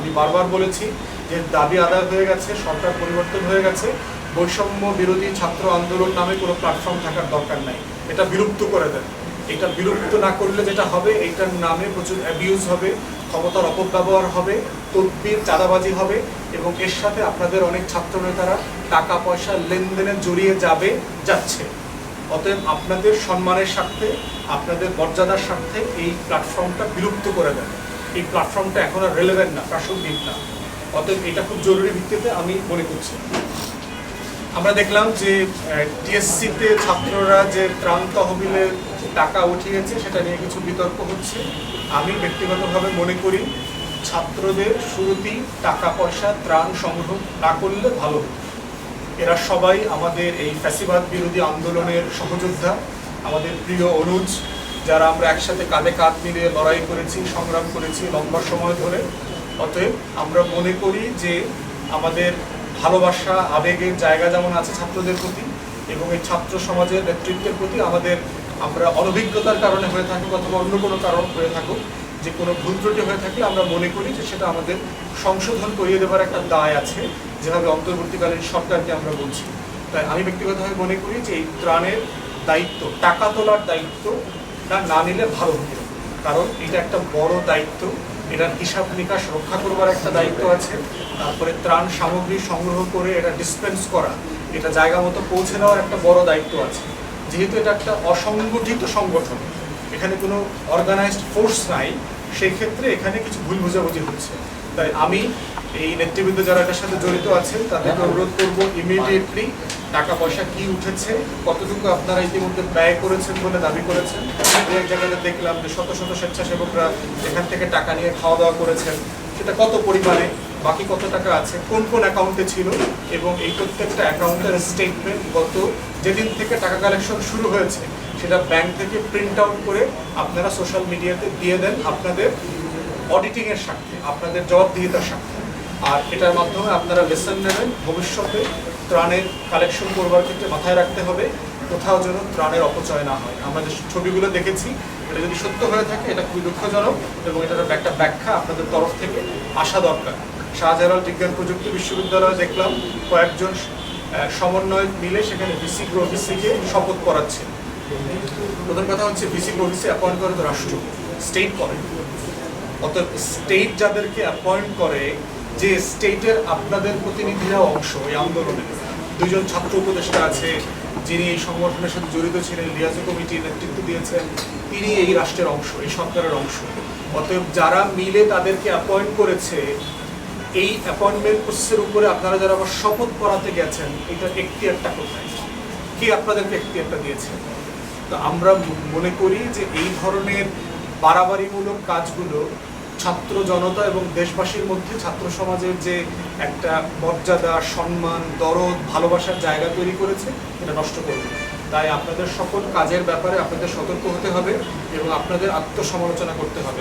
আমি বারবার বলেছি যে দাবি আদায় হয়ে গেছে, সরকার পরিবর্তন হয়ে গেছে। বৈষম্য বিরোধী ছাত্র আন্দোলন নামে কোনো প্ল্যাটফর্ম থাকার দরকার নাই। এটা বিলুপ্ত করে দেন এটা বিলুপ্ত না করলে যেটা হবে, এইটার নামে প্রচুর অ্যাবিউজ হবে, ক্ষমতার অপব্যবহার হবে, তদবির, চাঁদাবাজি হবে এবং এর সাথে আপনাদের অনেক ছাত্র নেতারা টাকা, পয়সা, লেনদেনে জড়িয়ে যাবে, যাচ্ছে। অতএব আপনাদের সম্মানের স্বার্থে, আপনাদের মর্যাদার স্বার্থে এই প্ল্যাটফর্মটা বিলুপ্ত করে দেন এই প্ল্যাটফর্মটা এখন আর রেলেভেন্ট না, প্রাসঙ্গিক না। অতএব এটা খুব জরুরি ভিত্তিতে আমি মনে করছি। আমরা দেখলাম যে টিএসসিতে ছাত্ররা যে ত্রাণ তহবিলের টাকা উঠিয়েছে, সেটা নিয়ে কিছু বিতর্ক হচ্ছে। আমি ব্যক্তিগতভাবে মনে করি ছাত্রদের শুরুতেই টাকা পয়সা, ত্রাণ সংগ্রহ না করলে ভালো এরা সবাই আমাদের এই ফ্যাসিবাদ বিরোধী আন্দোলনের সহযোদ্ধা। আমাদের প্রিয় অনুজ যারা আমরা একসাথে কাঁধে কাঁধ মিলিয়ে লড়াই করেছি, সংগ্রাম করেছি লম্বা সময় ধরে, অতএব আমরা মনে করি যে আমাদের ভালোবাসা, আবেগের জায়গা যেমন আছে ছাত্রদের প্রতি এবং এই ছাত্র সমাজের নেতৃত্বের প্রতি আমাদের আমরা অনভিজ্ঞতার কারণে হয়ে থাকুক অথবা অন্য কোনো কারণ হয়ে থাকুক, যে কোনো ভুল ত্রুটি হয়ে থাকলে আমরা মনে করি যে সেটা আমাদের সংশোধন করিয়ে দেওয়ার একটা দায় আছে, যেভাবে অন্তর্বর্তীকালীন সরকারকে আমরা বলছি। তাই আমি ব্যক্তিগতভাবে মনে করি যে এই ত্রাণের দায়িত্ব, টাকা তোলার দায়িত্ব না না নিলে ভালো হতো কারণ এটা একটা বড় দায়িত্ব। এটার হিসাব নিকাশ রক্ষা করবার একটা দায়িত্ব আছে। তারপরে ত্রাণ সামগ্রী সংগ্রহ করে এটা ডিসপেন্স করা, এটা জায়গা মতো পৌঁছে দেওয়ার একটা বড় দায়িত্ব আছে। যেহেতু এটা একটা অসংগঠিত সংগঠন, এখানে কোনো অর্গানাইজড ফোর্স নাই সেই ক্ষেত্রে এখানে কিছু ভুল বোঝাবুঝি হচ্ছে। তাই আমি এই নেতৃবৃন্দ যারা এটার সাথে জড়িত আছেন, তাদেরকে অনুরোধ করব ইমিডিয়েটলি টাকা পয়সা কি উঠেছে, কতটুকু আপনারা ইতিমধ্যে ব্যয় করেছেন বলে দাবি করেছেন? এক জায়গাতে দেখলাম যে শত শত স্বেচ্ছাসেবকরা এখান থেকে টাকা নিয়ে খাওয়া দাওয়া করেছেন। সেটা কত পরিমাণে, বাকি কত টাকা আছে, কোন কোন অ্যাকাউন্টে ছিল এবং এই প্রত্যেকটা অ্যাকাউন্টের স্টেটমেন্ট গত যেদিন থেকে টাকা কালেকশন শুরু হয়েছে, সেটা ব্যাংক থেকে প্রিন্ট আউট করে আপনারা সোশ্যাল মিডিয়াতে দিয়ে দেন আপনাদের অডিটিংয়ের স্বার্থে, আপনাদের জবাবদিহিতার স্বার্থে। আর এটার মাধ্যমে আপনারা লেসন নেবেন, ভবিষ্যতে ত্রাণের কালেকশন করবার ক্ষেত্রে মাথায় রাখতে হবে, কোথাও যেন ত্রাণের অপচয় না হয়। আমরা যে ছবিগুলো দেখেছি, এটা যদি সত্য হয়ে থাকে, এটা খুবই দুঃখজনক এবং এটার একটা ব্যাখ্যা আপনাদের তরফ থেকে আসা দরকার। শাহজালাল বিজ্ঞান প্রযুক্তি বিশ্ববিদ্যালয়ে দেখলাম, কয়েকজন সমন্বয় মিলে সেখানে ভিসি প্রভিসিকে শপথ করাচ্ছে। প্রথম কথা হচ্ছে ভিসি প্রভিসি অ্যাপয়েন্ট করে তো রাষ্ট্র স্টেট করে। অর্থাৎ স্টেট যাদেরকে অ্যাপয়েন্ট করে যে স্টেটের আপনাদের প্রতিনিধিরা অংশ এই আন্দোলনে। দুজন ছাত্র উপদেষ্টা আছে, যিনি এই সংগঠনের সাথে জড়িত ছিলেন, লিয়াজু কমিটির নেতৃত্ব দিয়েছেন, তিনি এই রাষ্ট্রের অংশ, এই সরকারের অংশ। অতএব যারা মিলে তাদেরকে অ্যাপয়েন্ট করেছে, এই অ্যাপয়েন্টমেন্ট প্রসেসের উপরে আপনারা যারা আবার শপথ করাতে গেছেন এটার একটা কোথায়? কে আপনাদেরকে একটি একটা দিয়েছে? তো আমরা মনে করি যে এই ধরনের বাড়াবাড়িমূলক কাজগুলো ছাত্র জনতা এবং দেশবাসীর মধ্যে ছাত্র সমাজের যে একটা মর্যাদা, সম্মান, দরদ, ভালোবাসার জায়গা তৈরি করেছে, এটা নষ্ট করবে তাই আপনাদের সকল কাজের ব্যাপারে আপনাদের সতর্ক হতে হবে এবং আপনাদের আত্মসমালোচনা করতে হবে।